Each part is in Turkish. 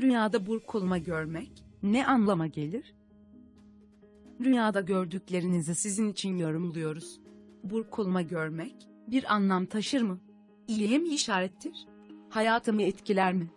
Rüyada burkulma görmek ne anlama gelir? Rüyada gördüklerinizi sizin için yorumluyoruz. Burkulma görmek bir anlam taşır mı? İyiye mi işarettir? Hayatımı etkiler mi?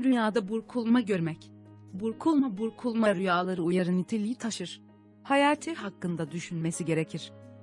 Rüyada burkulma görmek. Burkulma burkulma rüyaları uyarı niteliği taşır. Hayatı hakkında düşünmesi gerekir.